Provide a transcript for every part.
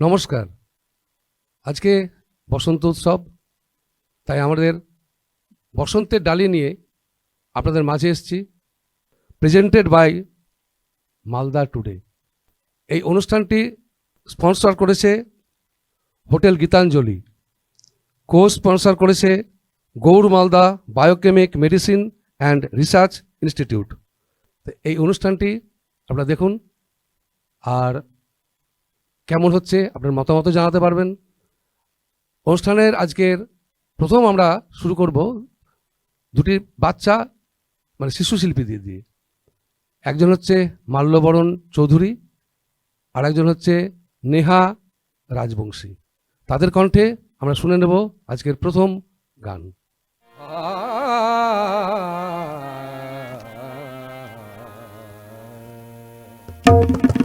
নমস্কার। আজকে বসন্ত উৎসব, তাই আমাদের বসন্তের ডালি নিয়ে আপনাদের মাঝে এসেছি। প্রেজেন্টেড বাই মালদা টুডে এই অনুষ্ঠানটি স্পন্সর করেছে হোটেল গীতাঞ্জলি। কো স্পন্সর করেছে Gour Malda biochemic medicine and research institute এই অনুষ্ঠানটি আপনারা দেখুন, আর কেমন হচ্ছে? আপনার মতামত জানাতে পারবেন। অনুষ্ঠানের আজকের প্রথম আমরা শুরু করব দুটি বাচ্চা মানে শিশু শিল্পী দিয়ে দিয়ে। একজন হচ্ছে মাল্যবরণ চৌধুরী আর একজন হচ্ছে নেহা রাজবংশী। তাদের কণ্ঠে আমরা শুনে নেব আজকের প্রথম গান। আজি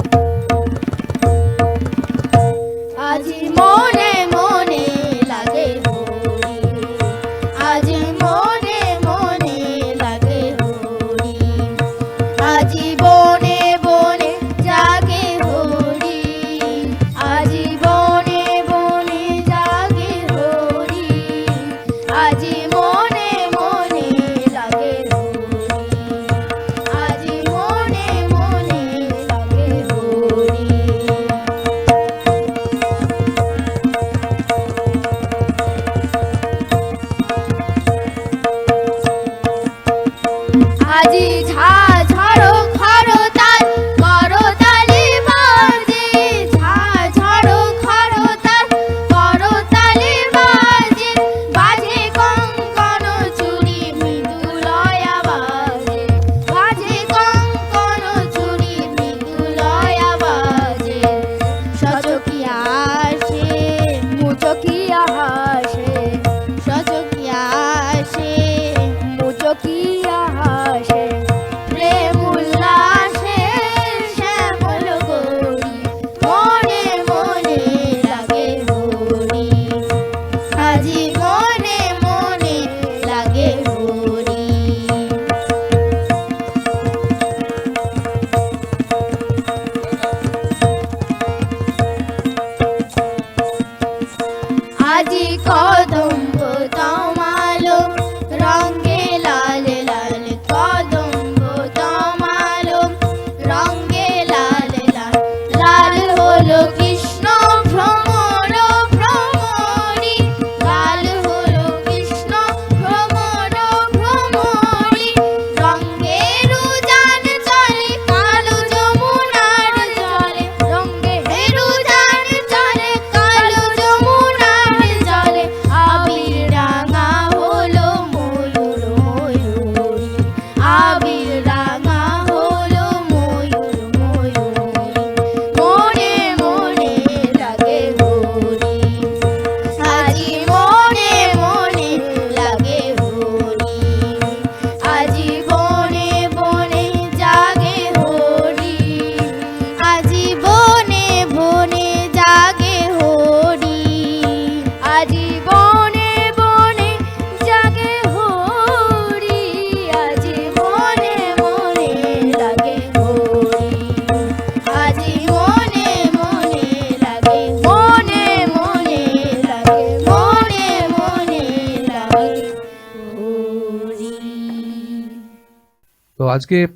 আজকে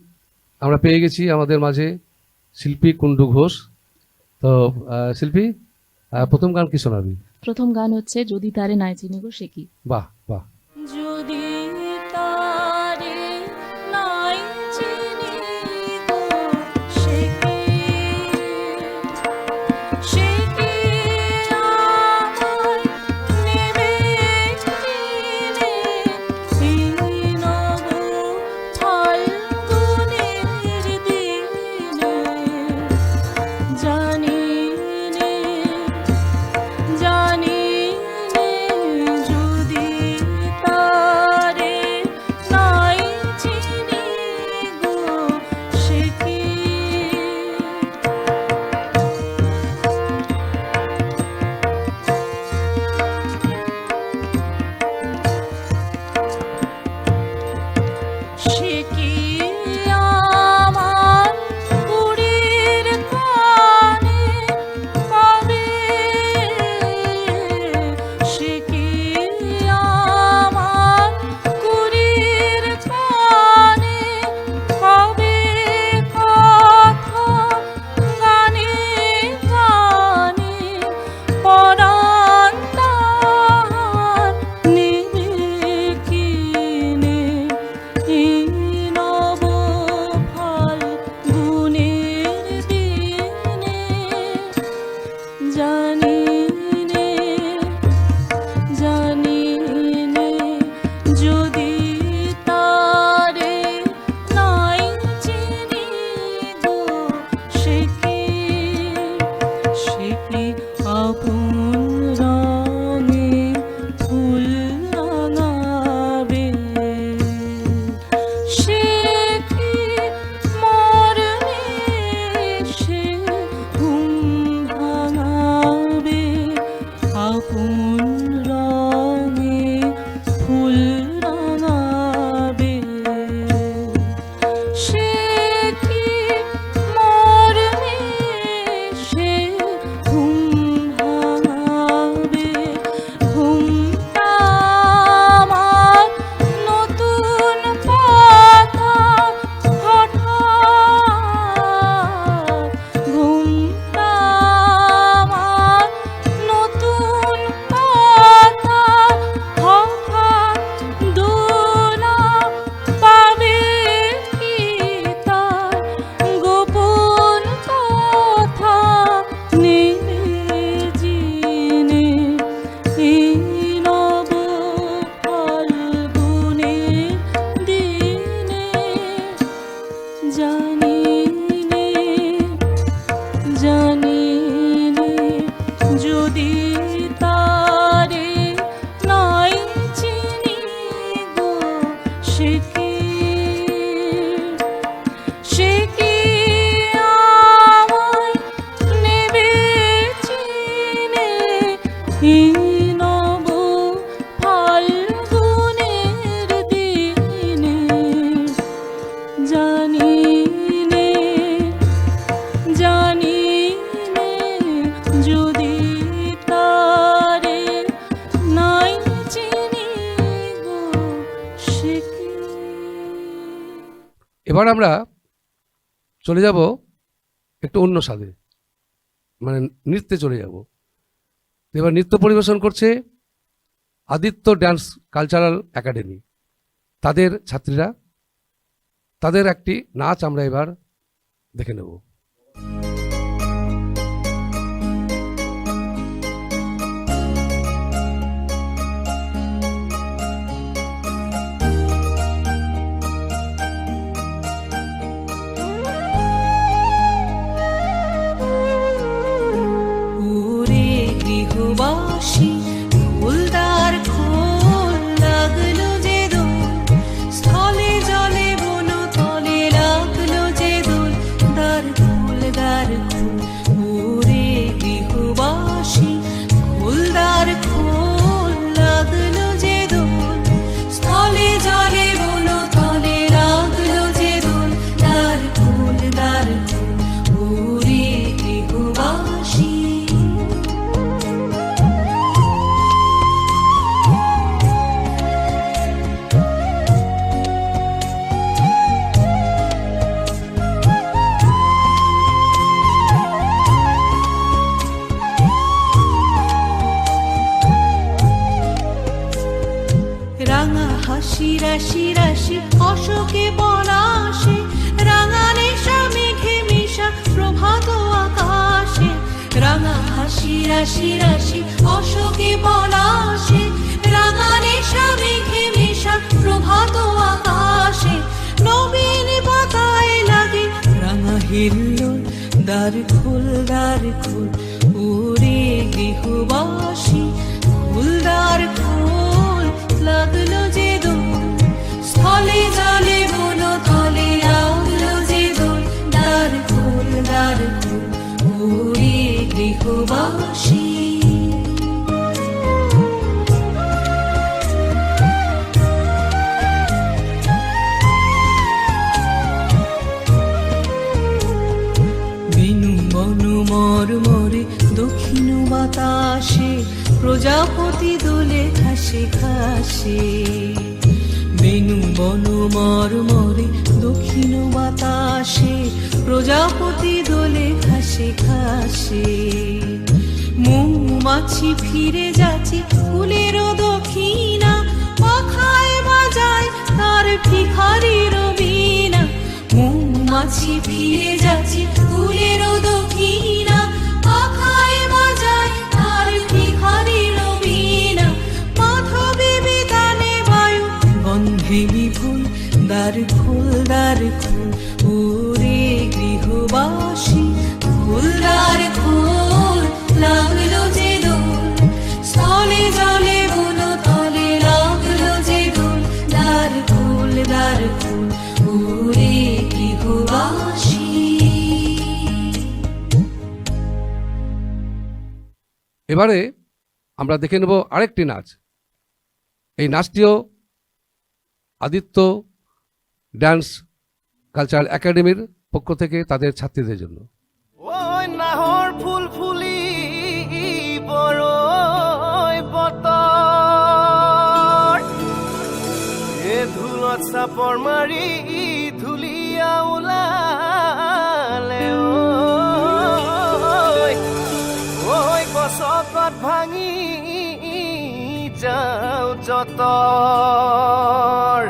আমরা পেয়ে গেছি আমাদের মাঝে শিল্পী কুণ্ডু ঘোষ। তো শিল্পী আহ, প্রথম গান কি শোনাবি? প্রথম গান হচ্ছে যদি তারে নাই চিনি গো সে কি? বাহ বাহ। She এবার আমরা চলে যাব একটু অন্য স্বাদে মানে নৃত্যে চলে যাব। এবার নৃত্য পরিবেশন করছে আদিত্য ড্যান্স কালচারাল একাডেমি তাদের ছাত্রীরা, তাদের একটি নাচ আমরা এবার দেখে নেব। রাশি রাশি, অশোকে পলাশে, রাঙা নেশা, মেঘে মিশা, প্রভাত আকাশে, নবীন পাতায় লাগে রাঙা হিল্লোল, দ্বার খোল দ্বার খোল ওরে গৃহবাসী, ফুলদার খোল লাগল যে দোল, স্থলে জলে বন তলে লাগল যে দোল, দ্বার খোল দ্বার খোল ওরে গৃহবাসী। বেনু বনু মর মরে দক্ষিণ বাতাসে, প্রজাপতি দোলে খাসে খাসে বেনু বনু মর মরে দক্ষিণ বাতাসে প্রজাপতি দোলে ঘাসে ঘাসে। মৌমাছি ফিরে যাচ্ছে ফুলের দক্ষিণা। পাখায় বাজায় তার ভিখারির বীণা। মৌমাছি ফিরে যাচ্ছে ফুলের দক্ষিণা। এবারে আমরা দেখে নেব আরেকটি নাচ। এই নাচটিও আদিত্য ড্যান্স কালচারাল একাডেমির পক্ষ থেকে তাদের ছাত্রীদের জন্য। নাহৰ ফুল ধুলত চাপৰ মাৰি மனத்தாள்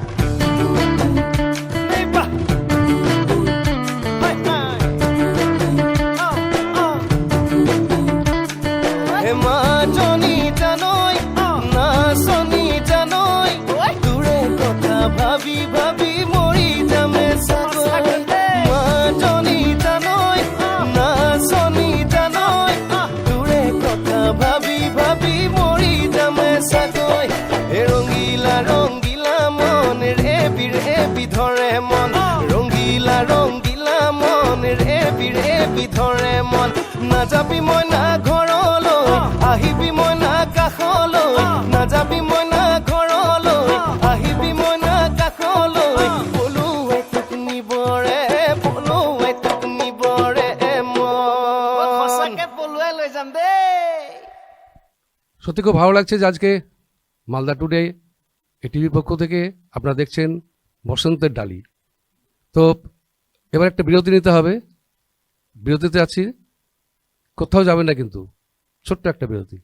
মন নাযাবি মই না ঘৰলৈ আহিবি মই না কাষলৈ নাযাবি মই না ঘৰলৈ আহিবি মই না কাষলৈ। পলুৱে তোক নিবৰে পলুৱে তোক নিবৰে মন। সঁচাকে পলুৱাই লৈ যাম দেই। সত্যি খুব ভালো লাগছে যে আজকে মালদা টুডে এই টিভির পক্ষ থেকে আপনারা দেখছেন বসন্তের ডালি। তো এবার একটা বিরতি নিতে হবে। বিরতিতে আছি। কোথাও যাবেন না কিন্তু। ছোট্ট একটা বিরতি।